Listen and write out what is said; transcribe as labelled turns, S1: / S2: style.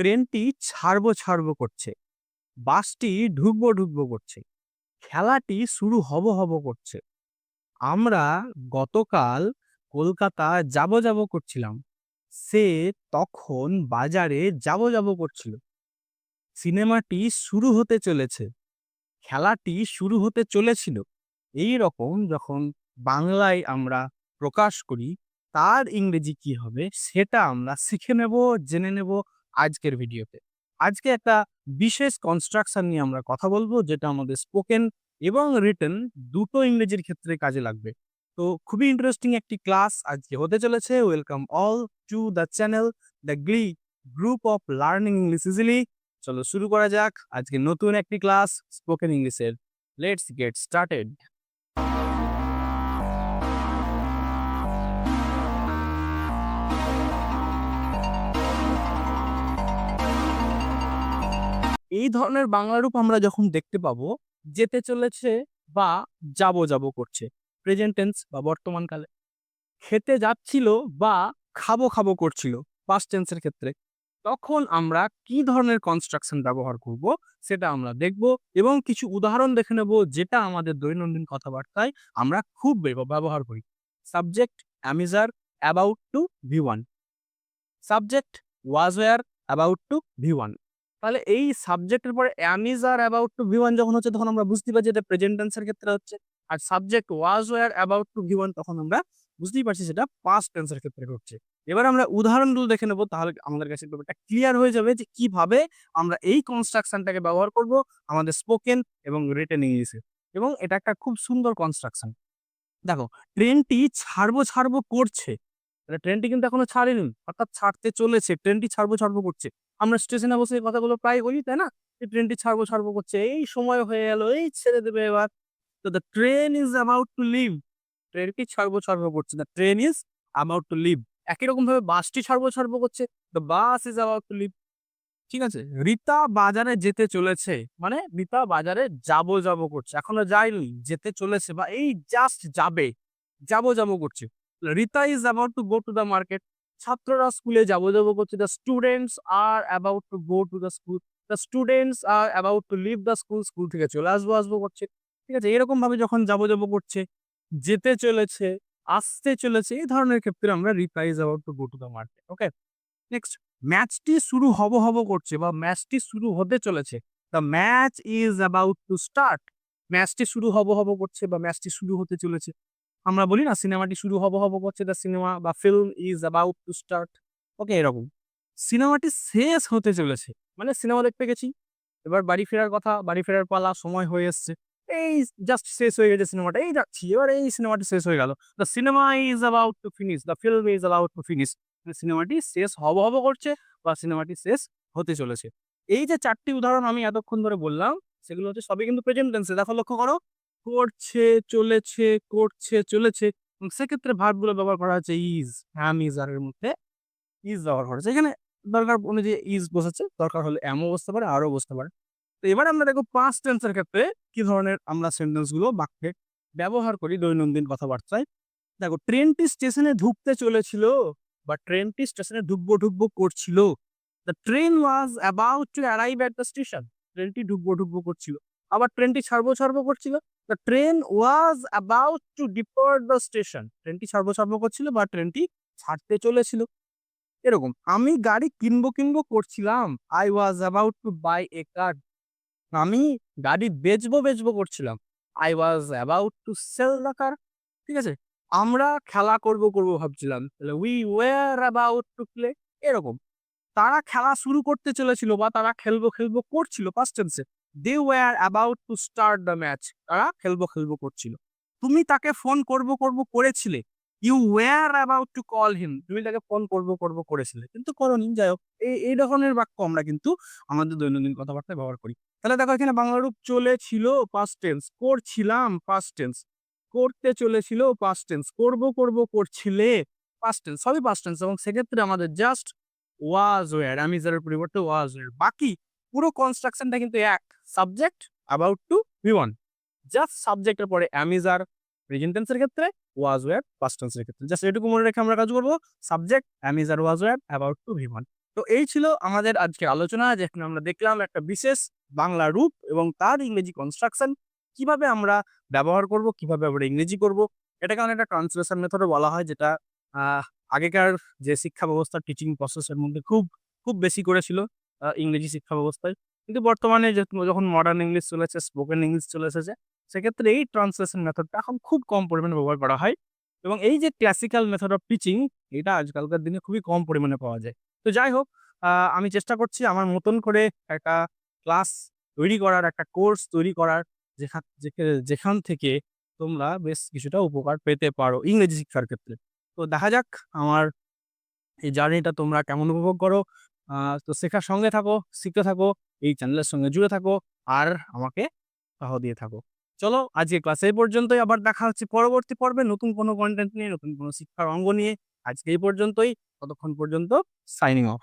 S1: ট্রেনটি ছাড়বো ছাড়বো করছে। বাসটি ঢুকবো ঢুকবো করছে। খেলাটি শুরু হব হব করছে। আমরা গতকাল কলকাতা যাব যাব করছিলাম। সে তখন বাজারে যাব যাব করছিল। সিনেমাটি শুরু হতে চলেছে। খেলাটি শুরু হতে চলেছিল এই রকম যখন বাংলায় আমরা প্রকাশ করি, তার ইংরেজি কি হবে সেটা আমরা শিখে নেব, জেনে নেব আজকের ভিডিওতে। আজকে একটা বিশেষ কনস্ট্রাকশন নিয়ে আমরা কথা বলব, যেটা আমাদের স্পোকেন এবং রিটেন দুটো ইংরেজির ক্ষেত্রে কাজে লাগবে। তো খুবই ইন্টারেস্টিং একটি ক্লাস আজকে হতে চলেছে। Welcome all to the channel the glee group of learning English easily চলো শুরু করা যাক। আজকে নতুন একটি ক্লাস স্পোকেন ইংলিশের লেটস গেট স্টার্টেড এই ধরনের বাংলা রূপ আমরা যখন দেখতে পাবো, যেতে চলেছে বা যাব যাব করছে প্রেজেন্ট টেন্স বা বর্তমানকালে খেতে যাচ্ছিল বা খাব খাব করছিল পাস্ট টেন্সের ক্ষেত্রে। তখন আমরা কি ধরনের কনস্ট্রাকশন ব্যবহার করব, সেটা আমরা দেখব এবং কিছু উদাহরণ দেখে নেব, যেটা আমাদের দৈনন্দিন কথাবার্তায় আমরা খুব ব্যবহার করি। Subject am is are about to V one subject was were about to V one তাহলে এই সাবজেক্টের পরে am is are about to V one যখন হচ্ছে তখন আমরা বুঝতে পারছি এটা প্রেজেন্ট টেন্সের ক্ষেত্রে হচ্ছে। আর subject was were about to V one তখন আমরা বুঝতেই পারছি সেটা পাস্ট টেন্সের ক্ষেত্রে ঘটছে। এবার আমরা উদাহরণগুলো দেখে নেব, তাহলে আমাদের কাছে ব্যাপারটা ক্লিয়ার হয়ে যাবে যে কীভাবে আমরা এই কনস্ট্রাকশনটাকে ব্যবহার করব আমাদের স্পোকেন এবং রিটেন ইংলিশে। এবং এটা একটা খুব সুন্দর কনস্ট্রাকশন দেখো ট্রেনটি ছাড়বো ছাড়বো করছে। ট্রেনটি কিন্তু এখনও ছাড়েনি, অর্থাৎ ছাড়তে চলেছে। ট্রেনটি ছাড়বো ছাড়বো করছে। আমরা স্টেশনে বসে এই কথাগুলো প্রায় বলি, তাই না? যে ট্রেনটি ছাড়বো ছাড়বো করছে। এই সময় হয়ে গেল, এই ছেড়ে দেবে এবার। তো the train is about to leave ট্রেনটি ছাড়বো ছাড়বো করছে। The train is about to leave একই রকম ভাবে বাসটি ছাড়বো ছাড়বো করছে। The bus is about to leave ঠিক আছে? রীতা বাজারে যেতে চলেছে। মানে রীতা বাজারে যাব যাব করছে। এখনও যায়নি। যেতে চলেছে বা এই জাস্ট যাবে। যাব যাব করছে। Rita is about to go to the market ছাত্ররা স্কুলে যাব। যাব করছে the students are about to go to the school the students are about to leave the school school থেকে চলে আসব আসব করছে। ঠিক আছে, এরকম ভাবে যখন যাব যাব করছে, যেতে চলেছে, আসতে চলেছে, এই ধরনের ক্ষেত্রে আমরা reply is about to go to the market okay next ম্যাচটি শুরু হব হব করছে বা ম্যাচটি শুরু হতে চলেছে the match is about to start ম্যাচটি শুরু হব হব করছে বা ম্যাচটি শুরু হতে চলেছে। আমরা বলি না সিনেমাটি শুরু হব হব করছে দ্য সিনেমা বা film is about to start okay এরকম। সিনেমাটি শেষ হতে চলেছে। মানে সিনেমা দেখতে গেছি। এবার বাড়ি ফেরার কথা, বাড়ি ফেরার পালা, সময় হয়ে এসছে। এই জাস্ট শেষ হয়ে গেছে সিনেমাটা এই যাচ্ছি। এবার এই সিনেমাটি শেষ হয়ে গেল। The cinema is about to finish the film is about to finish মানে সিনেমাটি শেষ হব হব করছে বা সিনেমাটি শেষ হতে চলেছে। এই যে চারটি উদাহরণ আমি এতক্ষণ ধরে বললাম, সেগুলো হচ্ছে সবই কিন্তু প্রেজেন্ট টেন্সে দেখো, লক্ষ্য করো। করছে, চলেছে করছে, চলেছে। সেক্ষেত্রে ভার্বগুলো ব্যবহার করা হচ্ছে ইজ হ্যাম ইজ আর এর মধ্যে। ইজ ব্যবহার করা হচ্ছে। এখানে দরকার অনুযায়ী ইজ বসেছে দরকার হলে এমও বসতে পারে আরও বসতে পারে। তো এবার আমরা দেখো পাঁচ টেন্সের ক্ষেত্রে কি ধরনের আমরা সেন্টেন্সগুলো বাক্যে ব্যবহার করি দৈনন্দিন কথাবার্তায়। দেখো ট্রেনটি স্টেশনে ঢুকতে চলেছিল বা ট্রেনটি স্টেশনে ঢুকবো ঢুকবো করছিল। The train was about to arrive at the station ট্রেনটি ঢুকবো ঢুকবো করছিল। আবার ট্রেনটি ছাড়বো ছাড়বো করছিল। The train was about to depart the station ট্রেনটি ছাড়বো ছাড়বো করছিল বা ট্রেনটি ছাড়তে চলেছিল। এরকম, আমি গাড়ি কিনবো কিনবো করছিলাম। I was about to buy a car আমি গাড়ি বেচবো বেচবো করছিলাম। I was about to sell the car ঠিক আছে? আমরা খেলা করব করব ভাবছিলাম। তাহলে we were about to play এরকম, তারা খেলা শুরু করতে চলেছিল বা তারা খেলব খেলব করছিল পাস্ট টেন্সে they were about to start the match তারা খেলব খেলব করছিল। তুমি তাকে ফোন করব করব করেছিলে। You were about to call him তুমি তাকে ফোন করব করব করেছিলে। কিন্তু করনি। যাই হোক এই এই ধরনের বাক্য আমরা কিন্তু আমাদের দৈনন্দিন কথাবার্তায় ব্যবহার করি। তাহলে দেখো এখানে বাংলা রূপ চলেছিল পাস্ট টেন্স করছিলাম পাস্ট টেন্স করতে চলেছিল পাস্ট টেন্স করব করব করছিলে পাস্ট টেন্স সবই পাস্ট টেন্স এবং সেক্ষেত্রে আমাদের জাস্ট ওয়াজ ওয়ার অ্যামিজারের পরিবর্তে ওয়াজ ওয়ার বাকি পুরো কনস্ট্রাকশনটা কিন্তু এক। Subject about to V one just সাবজেক্টের পরে অ্যামিজার প্রেজেন্ট টেন্সের ক্ষেত্রে ওয়াজ ওয়ার পাস্ট টেন্সের ক্ষেত্রে। জাস্ট এটুকু মনে রেখে আমরা কাজ করব। Subject am is are was were about to V one তো এই ছিল আমাদের আজকের আলোচনা। যেখানে আমরা দেখলাম একটা বিশেষ বাংলা রূপ এবং তার ইংরেজি কনস্ট্রাকশন কীভাবে আমরা ব্যবহার করব, কীভাবে আমরা ইংরেজি করব, এটাকে অনেকটা ট্রান্সলেশন মেথডও বলা হয়, যেটা আগেকার যে শিক্ষা ব্যবস্থা টিচিং প্রসেসের মধ্যে খুব খুব বেশি করেছিল। ইংরেজি শিক্ষা ব্যবস্থায়। কিন্তু বর্তমানে যখন মডার্ন ইংলিশ চলেছে স্পোকেন ইংলিশ চলে এসেছে, সেক্ষেত্রে এই ট্রান্সলেশন মেথডটা এখন খুব কম পরিমাণে ব্যবহার করা হয়। এবং এই যে ক্লাসিক্যাল মেথড অফ টিচিং এটা আজকালকার দিনে খুবই কম পরিমাণে পাওয়া যায়। তো যাই হোক আমি চেষ্টা করছি আমার মতন করে একটা ক্লাস তৈরি করার, একটা কোর্স তৈরি করার যেখান যেখান থেকে তোমরা বেশ কিছুটা উপকার পেতে পারো ইংরেজি শিক্ষার ক্ষেত্রে। তো দেখা যাক, আমার এই জার্নিটা তোমরা কেমন উপভোগ করো। তো শেখার সঙ্গে থাকো, শিখতে থাকো, এই চ্যানেলের সঙ্গে জুড়ে থাকো, আর আমাকে সহ দিয়ে থাকো। চলো আজকে ক্লাস এই পর্যন্তই। আবার দেখা হচ্ছে পরবর্তী পর্বে নতুন কোনো কন্টেন্ট নিয়ে, নতুন কোনো শিক্ষার অঙ্গ নিয়ে। আজকে এই পর্যন্তই। ততক্ষণ পর্যন্ত সাইনিং অফ